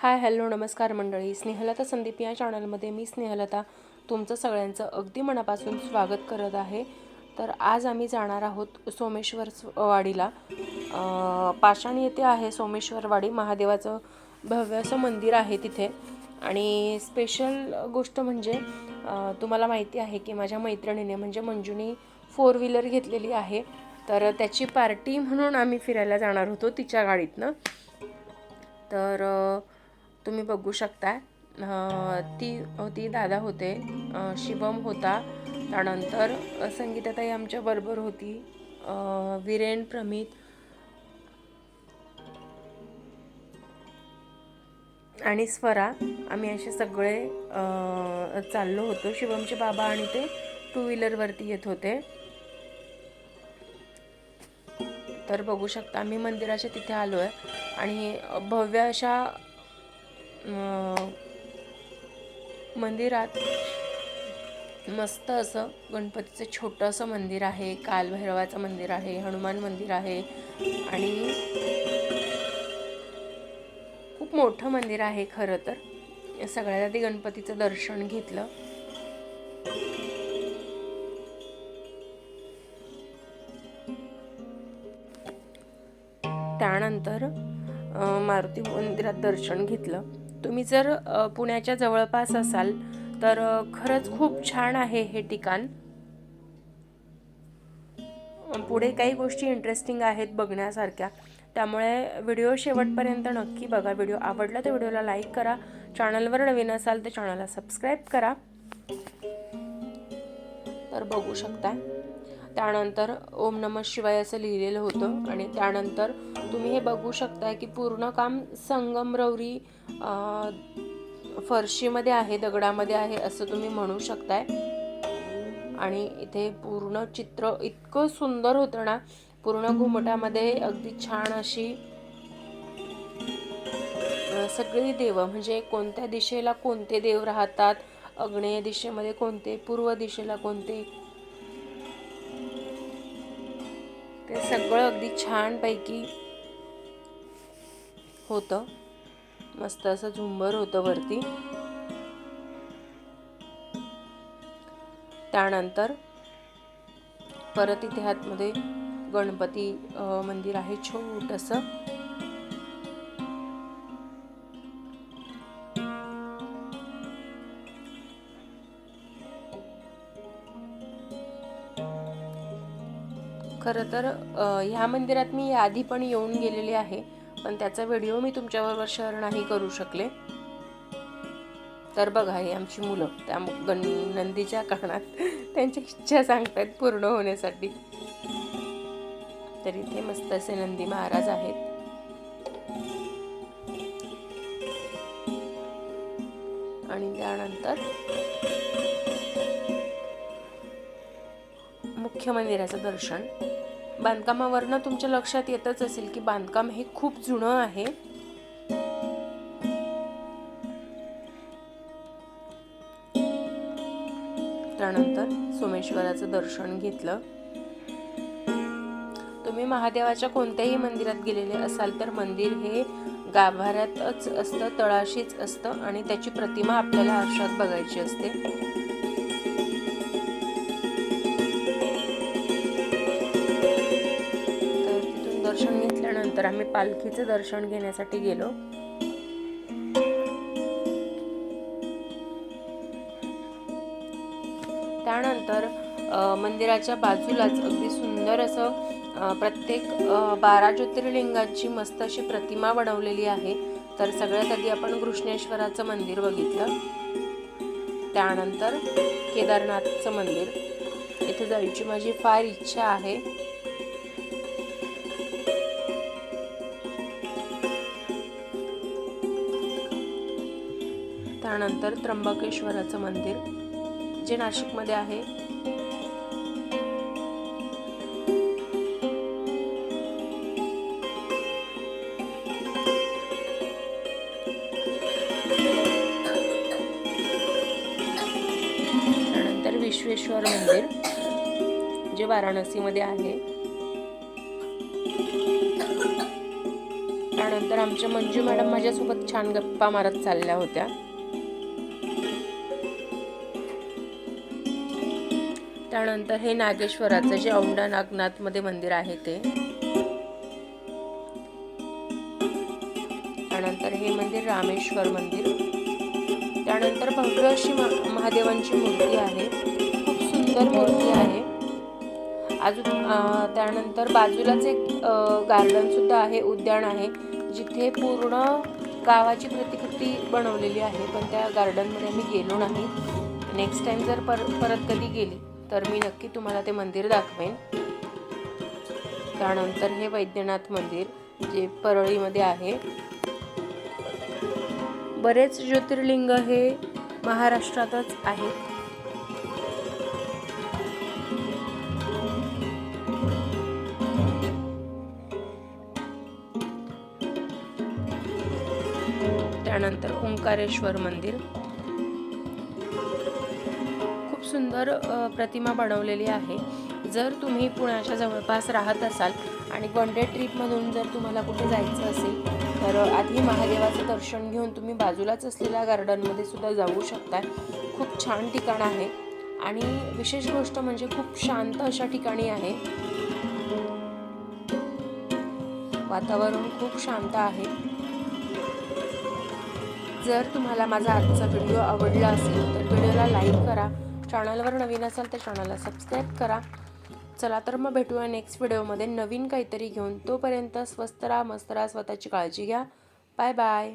Hi hello नमस्कार मंडळी. स्नेहलता संदीप या चॅनलमध्ये मी स्नेहलता तुमचं सगळ्यांचं अगदी मनापासून स्वागत करत आहे. तर आज आम्ही जाणार आहोत सोमेश्वर वाडीला. पाषाण येथे आहे सोमेश्वरवाडी महादेवाचं भव्य असं मंदिर आहे तिथे. आणि स्पेशल गोष्ट म्हणजे तुम्हाला माहिती आहे की माझ्या मैत्रिणीने म्हणजे मंजुनी फोर व्हीलर घेतलेली आहे. तर त्याची पार्टी म्हणून आम्ही फिरायला जाणार होतो तिच्या गाडीतनं. तर तुम्ही बघू शकता. ती ती दादा होते. शिवम होता. त्यानंतर संगीताताई आमच्या बरोबर होती. विरेन प्रमित. आणि स्वरा. आम्ही असे सगळे चाललो होतो. शिवमचे बाबा आणि ते टू व्हीलरवरती येत होते. तर बघू शकता आम्ही मंदिराच्या तिथे आलो आहे आणि भव्य अशा मंदिरात मस्त असं गणपतीचं छोटंसं मंदिर आहे कालभैरवाचं मंदिर आहे हनुमान मंदिर आहे आणि खूप मोठं मंदिर आहे खरं तर. सगळ्यात आधी गणपतीचं दर्शन घेतलं. त्यानंतर मारुती मंदिरात दर्शन घेतलं. तुम्ही जर पुण्याच्या जवळपास असाल तर खरंच खूप छान आहे हे ठिकाण. पुढे काही गोष्टी इंटरेस्टिंग आहेत बघण्यासारख्या. त्यामुळे व्हिडिओ शेवटपर्यंत नक्की बघा. व्हिडिओ आवडला तर व्हिडिओला लाईक करा. चॅनलवर नवीन असाल तर चॅनलला सबस्क्राईब करा. तर बघू शकता त्यानंतर ओम नम शिवाय असं लिहिलेलं होतं. आणि त्यानंतर तुम्ही हे बघू शकताय की पूर्ण काम संगमरवरी फरशीमध्ये आहे दगडामध्ये आहे असं तुम्ही म्हणू शकताय. आणि इथे पूर्ण चित्र इतकं सुंदर होतं ना पूर्ण घुमटामध्ये अगदी छान अशी सगळी देव म्हणजे कोणत्या दिशेला कोणते देव राहतात अग्नेय दिशेमध्ये कोणते पूर्व दिशेला कोणते ते सगळं अगदी छानपैकी होतं. मस्त असं झुंबर होतं वरती. त्यानंतर परत इथे आतमध्ये गणपती मंदिर आहे छोटंसं. खरं तर ह्या मंदिरात मी आधी पण येऊन गेलेले आहे पण त्याचा व्हिडिओ मी तुमच्याबरोबर शेअर नाही करू शकले. तर बघा हे आमची मुलं त्या गण नंदीच्या कानात त्यांच्या इच्छा सांगतात पूर्ण होण्यासाठी. तर इथे मस्त असे नंदी महाराज आहेत. आणि त्यानंतर मुख्य मंदिराचं दर्शन. बांधकामावरनं तुमच्या लक्षात येतच असेल की बांधकाम हे खूप जुनं आहे. त्यानंतर सोमेश्वराचं दर्शन घेतलं. तुम्ही महादेवाच्या कोणत्याही मंदिरात गेलेले असाल तर मंदिर हे गाभाऱ्यातच असतं तळाशीच असतं आणि त्याची प्रतिमा आपल्याला आरशात बघायची असते. तर आम्ही पालखीचं दर्शन घेण्यासाठी गेलो. त्यानंतर मंदिराच्या बाजूलाच अगदी सुंदर असं प्रत्येक बारा ज्योतिर्लिंगाची मस्त अशी प्रतिमा बनवलेली आहे. तर सगळ्यात आधी आपण कृष्णेश्वराचं मंदिर बघितलं. त्यानंतर केदारनाथचं मंदिर. इथे जायची माझी फार इच्छा आहे. त्यानंतर त्र्यंबकेश्वराचं मंदिर जे नाशिकमध्ये आहे. त्यानंतर विश्वेश्वर मंदिर जे वाराणसीमध्ये आहे. त्यानंतर आमच्या मंजू मॅडम माझ्यासोबत छान गप्पा मारत चालल्या होत्या. त्यानंतर हे नागेश्वराचं जे औंढा नागनाथमध्ये मंदिर आहे ते. त्यानंतर हे मंदिर रामेश्वर मंदिर. त्यानंतर भव्य अशी महादेवांची मूर्ती आहे. खूप सुंदर मूर्ती आहे. अजून त्यानंतर बाजूलाच एक गार्डन सुद्धा आहे उद्यान आहे जिथे पूर्ण गावाची प्रतिकृती बनवलेली आहे पण त्या गार्डनमध्ये मी गेलो नाही. नेक्स्ट टाइम जर पर परत कधी गेली तर मी नक्की तुम्हाला ते मंदिर दाखवेन. त्यानंतर हे वैद्यनाथ मंदिर जे परळीमध्ये आहे. बरेच ज्योतिर्लिंग हे महाराष्ट्रातच आहेत. त्यानंतर ओंकारेश्वर मंदिर. सुंदर प्रतिमा बनवलेली आहे. जर तुम्ही पुण्याच्या जवळपास राहत असाल आणि वन डे ट्रीपमधून जर तुम्हाला कुठे जायचं असेल तर आधी महादेवाचं दर्शन घेऊन तुम्ही बाजूलाच असलेल्या गार्डनमध्ये सुद्धा जाऊ शकता खूप छान ठिकाण आहे. आणि विशेष गोष्ट म्हणजे खूप शांत अशा ठिकाणी आहे. वातावरण खूप शांत आहे. जर तुम्हाला माझा आजचा व्हिडिओ आवडला असेल तर व्हिडिओला लाईक करा. चॅनलवर नवीन असाल तर चॅनलला सबस्क्राईब करा. चला तर मग भेटूया नेक्स्ट व्हिडिओमध्ये नवीन काहीतरी घेऊन तोपर्यंत स्वस्त राहा मस्त राहा स्वतःची काळजी घ्या. Bye bye